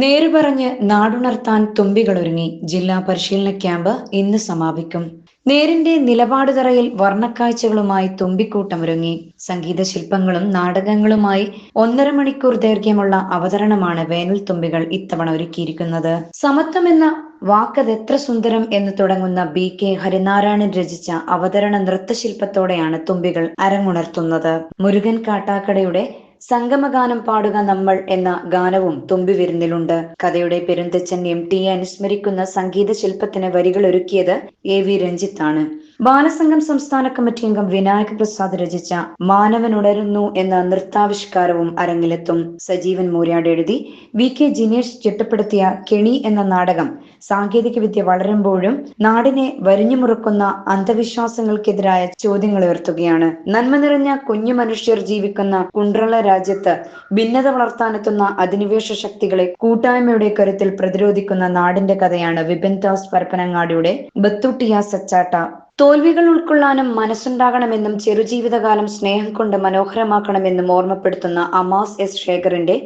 നേരുപറഞ്ഞ് നാടുണർത്താൻ തുമ്പികളൊരുങ്ങി ജില്ലാ പരിശീലന ക്യാമ്പ് ഇന്ന് സമാപിക്കും. നേരിന്റെ നിലപാട് തറയിൽ വർണക്കാഴ്ചകളുമായി തുമ്പിക്കൂട്ടമൊരുങ്ങി. സംഗീത ശില്പങ്ങളും നാടകങ്ങളുമായി ഒന്നര മണിക്കൂർ ദൈർഘ്യമുള്ള അവതരണമാണ് വേനൽ തുമ്പികൾ ഇത്തവണ ഒരുക്കിയിരിക്കുന്നത്. സമത്വം എന്ന വാക്കത് എത്ര സുന്ദരം എന്ന് തുടങ്ങുന്ന ബി കെ ഹരിനാരായണൻ രചിച്ച അവതരണ നൃത്തശില്പത്തോടെയാണ് തുമ്പികൾ അരങ്ങുണർത്തുന്നത്. മുരുകൻ കാട്ടാക്കടയുടെ സംഗമഗാനം പാടുക നമ്മൾ എന്ന ഗാനവും തുമ്പി വിരുന്നിലുണ്ട്. കഥയുടെ പെരുന്തച്ചൻ എം ടി അനുസ്മരിക്കുന്ന സംഗീത ശില്പത്തിന് വരികൾ ഒരുക്കിയത് എ വി രഞ്ജിത്താണ്. ബാലസംഘം സംസ്ഥാന കമ്മിറ്റി അംഗം വിനായക പ്രസാദ് രചിച്ച മാനവൻ ഉണരുന്നു എന്ന നൃത്താവിഷ്കാരവും അരങ്ങിലെത്തും. സജീവൻ മൂര്യാട് എഴുതി. വി കെ ജിനേഷ് ചിട്ടപ്പെടുത്തിയ കെണി എന്ന നാടകം സാങ്കേതികവിദ്യ വളരുമ്പോഴും നാടിനെ വരിഞ്ഞുമുറുക്കുന്ന അന്ധവിശ്വാസങ്ങൾക്കെതിരായ ചോദ്യങ്ങൾ ഉയർത്തുകയാണ്. നന്മ നിറഞ്ഞ കുഞ്ഞു മനുഷ്യർ ജീവിക്കുന്ന കുണ്ട്രള രാജ്യത്ത് ഭിന്നത വളർത്താനെത്തുന്ന അധിനിവേശ ശക്തികളെ കൂട്ടായ്മയുടെ കരുത്തിൽ പ്രതിരോധിക്കുന്ന നാടിന്റെ കഥയാണ് വിപിൻ ദാസ് പരപ്പനങ്ങാടിയുടെ ബത്തുട്ടിയ സച്ചാട്ട തോൽവികൾ ഉൾക്കൊള്ളാനും മനസ്സുണ്ടാകണമെന്നും ചെറുജീവിതകാലം സ്നേഹം കൊണ്ട് മനോഹരമാക്കണമെന്നും ഓർമ്മപ്പെടുത്തുന്ന അമാസ് എസ് ശേഖറിന്റെ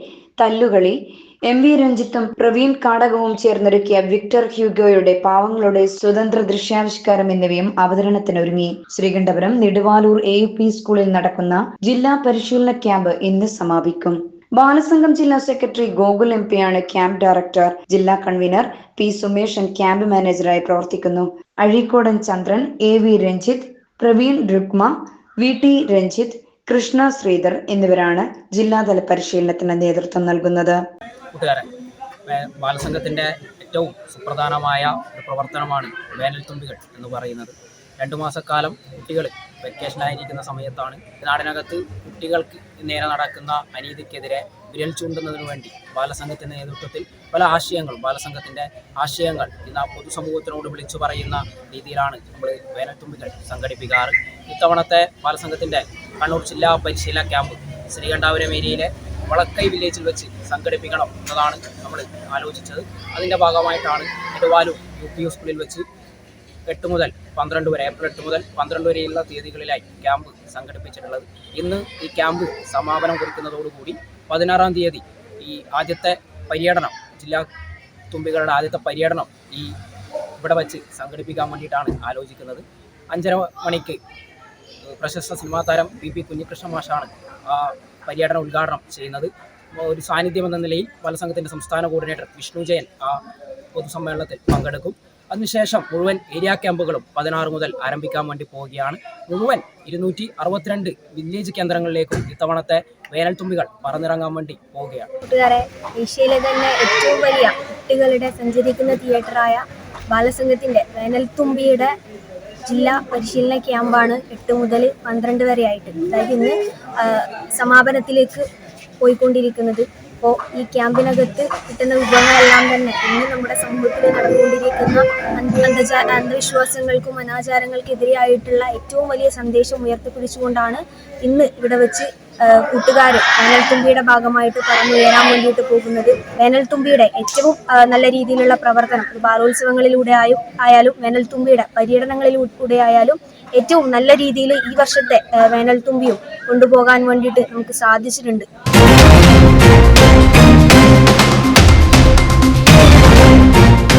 തല്ലുകളി. എം വി രഞ്ജിത്തും പ്രവീൺ കാടകവും ചേർന്നൊരുക്കിയ വിക്ടർ ഹ്യൂഗോയുടെ പാവങ്ങളുടെ സ്വതന്ത്ര ദൃശ്യാവിഷ്കാരം എന്നിവയും അവതരണത്തിനൊരുങ്ങി. ശ്രീകണ്ഠപുരം നെടുവാലൂർ എ സ്കൂളിൽ നടക്കുന്ന ജില്ലാ പരിശീലന ക്യാമ്പ് ഇന്ന് സമാപിക്കും. ബാലസംഘം ജില്ലാ സെക്രട്ടറി ഗോകുൽ എം ആണ് ക്യാമ്പ് ഡയറക്ടർ. ജില്ലാ കൺവീനർ പി സുമേഷൻ ക്യാമ്പ് മാനേജറായി പ്രവർത്തിക്കുന്നു. Azhikodan Chandran A V Ranjith Praveen Rukma V T Ranjith Krishna Sreedhar എന്നിവരാണ് ജില്ലാതല പരിശീലനത്തിന് നേതൃത്വം നൽകുന്നത്. ബാലസംഘത്തിന്റെ ഏറ്റവും സുപ്രധാനമായ ഒരു പ്രവർത്തനമാണ് വേനൽ തുമ്പികൾ എന്ന് പറയുന്നത്. രണ്ടു മാസക്കാലം കുട്ടികൾ വെക്കേഷനായിരിക്കുന്ന സമയത്താണ് നാടിനകത്ത് കുട്ടികൾക്ക് നേരെ നടക്കുന്ന അനീതിക്കെതിരെ വിരൽ ചൂണ്ടുന്നതിനു വേണ്ടി ബാലസംഘത്തിന്റെ നേതൃത്വത്തിൽ പല ആശയങ്ങളും ബാലസംഘത്തിന്റെ ആശയങ്ങൾ ഇന്ന് ആ പൊതുസമൂഹത്തിനോട് വിളിച്ചു പറയുന്ന രീതിയിലാണ് നമ്മൾ വേനൽത്തുമ്പികൾ സംഘടിപ്പിക്കാറ്. ഇത്തവണത്തെ ബാലസംഘത്തിന്റെ കണ്ണൂർ ജില്ലാ പരിശീലന ക്യാമ്പ് ശ്രീകണ്ഠാപുരം ഏരിയയിലെ വളക്കൈ വില്ലേജിൽ വെച്ച് സംഘടിപ്പിക്കണം എന്നതാണ് നമ്മൾ ആലോചിച്ചത്. അതിന്റെ ഭാഗമായിട്ടാണ് നെടുവാലൂർ യു പി സ്കൂളിൽ വെച്ച് എട്ട് മുതൽ പന്ത്രണ്ട് വരെ ഏപ്രിൽ എട്ട് മുതൽ പന്ത്രണ്ട് വരെയുള്ള തീയതികളിലായി ക്യാമ്പ് സംഘടിപ്പിച്ചിട്ടുള്ളത്. ഇന്ന് ഈ ക്യാമ്പ് സമാപനം കുറിക്കുന്നതോടുകൂടി പതിനാറാം തീയതി ഈ ആദ്യത്തെ പര്യടനം ജില്ലാ തുമ്പികളുടെ ആദ്യത്തെ പര്യടനം ഈ ഇവിടെ വച്ച് സംഘടിപ്പിക്കാൻ വേണ്ടിയിട്ടാണ് ആലോചിക്കുന്നത്. അഞ്ചര മണിക്ക് പ്രശസ്ത സിനിമാ താരം പി പി കുഞ്ഞികൃഷ്ണ മാഷാണ് ആ പര്യടനം ഉദ്ഘാടനം ചെയ്യുന്നത്. ഒരു സാന്നിധ്യം എന്ന നിലയിൽ ബാലസംഘത്തിന്റെ സംസ്ഥാന കോർഡിനേറ്റർ വിഷ്ണു ജയൻ ആ പൊതുസമ്മേളനത്തിൽ പങ്കെടുക്കും. അതിനുശേഷം മുഴുവൻ ഏരിയ ക്യാമ്പുകളും പതിനാറ് മുതൽ ആരംഭിക്കാൻ വേണ്ടി പോവുകയാണ്. മുഴുവൻ ഇരുന്നൂറ്റി അറുപത്തിരണ്ട് വില്ലേജ് കേന്ദ്രങ്ങളിലേക്കും ഇത്തവണത്തെ വേനൽ തുമ്പികൾ പറന്നിറങ്ങാൻ വേണ്ടി പോവുകയാണ്. കൂട്ടുകാരെ ഏഷ്യയിലെ തന്നെ ഏറ്റവും വലിയ കുട്ടികളുടെ സഞ്ചരിക്കുന്ന തിയേറ്ററായ ബാലസംഘത്തിന്റെ വേനൽത്തുമ്പിയുടെ ജില്ലാ പരിശീലന ക്യാമ്പാണ് എട്ട് മുതൽ പന്ത്രണ്ട് വരെ ആയിട്ട് അതായത് ഇന്ന് സമാപനത്തിലേക്ക് പോയിക്കൊണ്ടിരിക്കുന്നത്. അപ്പോൾ ഈ ക്യാമ്പിനകത്ത് കിട്ടുന്ന വിഭവങ്ങളെല്ലാം തന്നെ ഇന്ന് നമ്മുടെ സമൂഹത്തിൽ നടന്നുകൊണ്ടിരിക്കുന്ന അന്ധ- അന്ധചാ അന്ധവിശ്വാസങ്ങൾക്കും അനാചാരങ്ങൾക്കെതിരെയായിട്ടുള്ള ഏറ്റവും വലിയ സന്ദേശം ഉയർത്തിപ്പിടിച്ചുകൊണ്ടാണ് ഇന്ന് ഇവിടെ വെച്ച് കൂട്ടുകാർ വേനൽത്തുമ്പിയുടെ ഭാഗമായിട്ട് പറഞ്ഞു പറന്നുയരാൻ വേണ്ടിയിട്ട് പോകുന്നത്. വേനൽത്തുമ്പിയുടെ ഏറ്റവും നല്ല രീതിയിലുള്ള പ്രവർത്തനം ബാലോത്സവങ്ങളിലൂടെ ആയും ആയാലും വേനൽത്തുമ്പിയുടെ പര്യടനങ്ങളിലൂടെ ആയാലും ഏറ്റവും നല്ല രീതിയിൽ ഈ വർഷത്തെ വേനൽത്തുമ്പിയും കൊണ്ടുപോകാൻ വേണ്ടിയിട്ട് നമുക്ക് സാധിച്ചിട്ടുണ്ട്.